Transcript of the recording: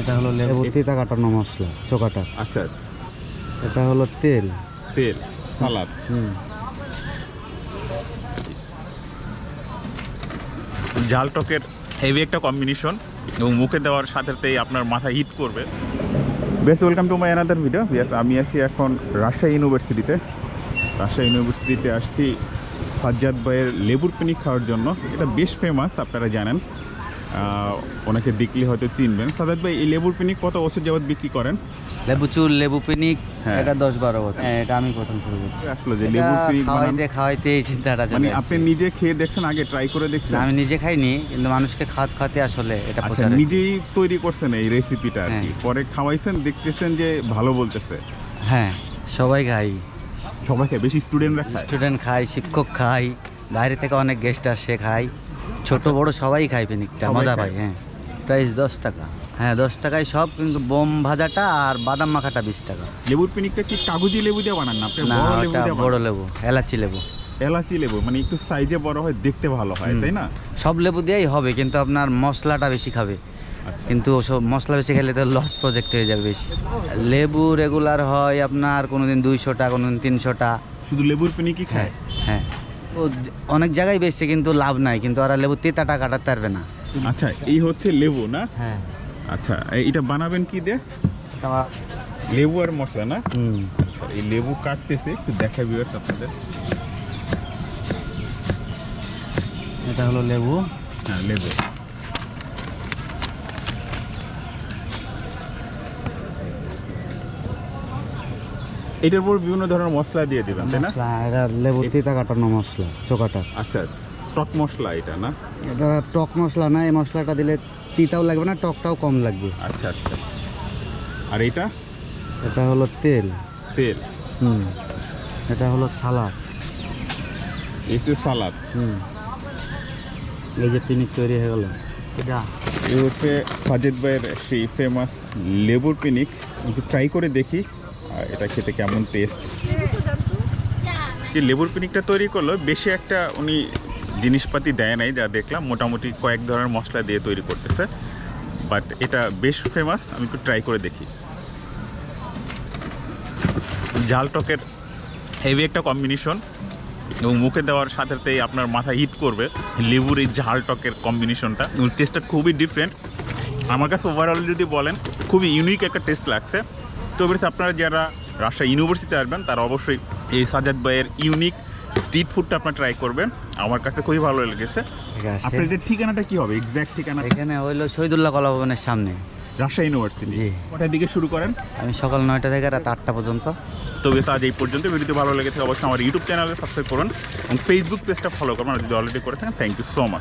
এটা হলো লেবু তিতা কাটানো মশলা চোকাটা আচ্ছা। এটা হলো তেল। তেল সালাদ। হুম। ঝাল টকের হেভি একটা কম্বিনেশন এবং মুখে দেওয়ার সাথে সাথেই আপনার মাথা হিট করবে। বেশ welcome to my another video ইয়াস আমি আছি এখন রাজশাহী ইউনিভার্সিটিতে রাজশাহী ইউনিভার্সিটিতে আসছি সাজ্জাদ ভাইয়ের লেবুর পিনি খাওয়ার জন্য। এটা বেশ ফেমাস আপনারা জানেন। ওনাকে দেখলে হয়তো চিনবেন। সাজ্জাদ ভাই এই লেবুর পিনি কত বছর যাবত বিক্রি করেন? লেবু চুল লেবু পিনিক হ্যাঁ। এটা দশ বারো বছর। হ্যাঁ, এটা আমি প্রথম শুরু করছি। আসলে যে লেবুর পিনিক খাওয়াইতে খাওয়াইতে এই চিন্তাটা মানে আপনি নিজে খেয়ে দেখছেন আগে ট্রাই করে দেখছেন? আমি নিজে খাইনি কিন্তু মানুষকে খাওয়াতে খাওয়াতে আসলে এটা আচ্ছা প্রচার। নিজেই তৈরি করছেন এই রেসিপিটা আর কি। হ্যাঁ। পরে খাওয়াইছেন দেখতেছেন যে ভালো বলতেছে। হ্যাঁ সবাই খাই। সবাইকে বেশি স্টুডেন্টরা খায়। স্টুডেন্ট খাই শিক্ষক খাই বাইরে থেকে অনেক গেস্ট আসে খাই ছোট বড় সবাই খাই পিনিকটা মজা খায়। পাই হ্যাঁ। প্রাইস দশ টাকা। হ্যাঁ দশ টাকায় সব কিন্তু বোম ভাজাটা আর বাদাম মাখাটা বিশ টাকা। লেবুর পিনিকটা কি কাগজি লেবু দিয়ে বানান না? আপনি না বড় লেবু দিয়ে বড় লেবু এলাচি লেবু। এলাচি লেবু মানে একটু সাইজে বড় হয় দেখতে ভালো হয় তাই না? সব লেবু দিয়েই হবে কিন্তু আপনার মশলাটা বেশি খাবে। আচ্ছা। কিন্তু সব মশলা বেশি খেলে তো লস প্রজেক্ট হয়ে যাবে বেশি। লেবু রেগুলার হয় আপনার কোনোদিন দুইশোটা কোনোদিন তিনশোটা শুধু লেবুর পিনিকই হ্যাঁ খায় হ্যাঁ। ও অনেক জায়গায় বেশি কিন্তু লাভ নাই কিন্তু ওরা লেবু তেতাটা কাটাতে পারবে না। আচ্ছা এই হচ্ছে লেবু না? হ্যাঁ। আচ্ছা এটা বানাবেন কি দিয়ে? লেবু আর মশলা না? হুম। আচ্ছা এই লেবু কাটতেছে একটু দেখা ভিউয়ার্স আপনাদের। এটা হলো লেবু। হ্যাঁ লেবু। এটার উপর বিভিন্ন ধরনের মশলা দিয়ে দিবেন তাই না? মশলা এটা লেবু তিতা কাটানো মশলা চোকাটা আচ্ছা টক মশলা এটা না? এটা টক মশলা না এই মশলাটা দিলে তিতাও লাগবে না টকটাও কম লাগবে। আচ্ছা আচ্ছা। আর এটা? এটা হলো তেল। তেল। হুম। এটা হলো ছালাদ এসে সালাদ। হুম। এই যে পিনিক তৈরি হয়ে গেল। এটা। এই হচ্ছে সাজেদ ভাইয়ের সেই ফেমাস লেবুর পিনিক। একটু ট্রাই করে দেখি। এটা খেতে কেমন টেস্ট যে লেবুর পিনিকটা তৈরি করল? বেশি একটা উনি জিনিসপাতি দেয় নাই, যা দেখলাম। মোটামুটি কয়েক ধরনের মশলা দিয়ে তৈরি করতেছে। বাট এটা বেশ ফেমাস আমি একটু ট্রাই করে দেখি। ঝাল টকের হেভি একটা কম্বিনেশন এবং মুখে দেওয়ার সাথে সাথেই আপনার মাথা হিট করবে। লেবুর এই ঝাল টকের কম্বিনেশনটা টেস্টটা খুবই ডিফারেন্ট আমার কাছে ওভারঅল যদি বলেন, খুবই ইউনিক একটা টেস্ট লাগছে। তো আপনারা যারা রাজশাহী ইউনিভার্সিটিতে আসবেন তারা অবশ্যই এই সাজাদ ভাইয়ের ইউনিক স্ট্রিট ফুডটা আপনার ট্রাই করবেন। আমার কাছে খুবই ভালো লেগেছে। আপনার এটার ঠিকানাটা কি হবে? এক্স্যাক্ট ঠিকানা এখানে হইল শহীদুল্লাহ কলা ভবনের সামনে। রাজশাহী ইউনিভার্সিটি। কটার দিকে শুরু করেন? আমি সকাল নয়টা থেকে রাত আটটা পর্যন্ত। তবে আজ এই পর্যন্ত। ভিডিওটি ভালো লেগে থাকে অবশ্যই আমার ইউটিউব চ্যানেলে সাবস্ক্রাইব করুন। এবং ফেসবুক পেজটা ফলো করুন। আর যদি অলরেডি করে থাকেন থ্যাংক ইউ সো মাচ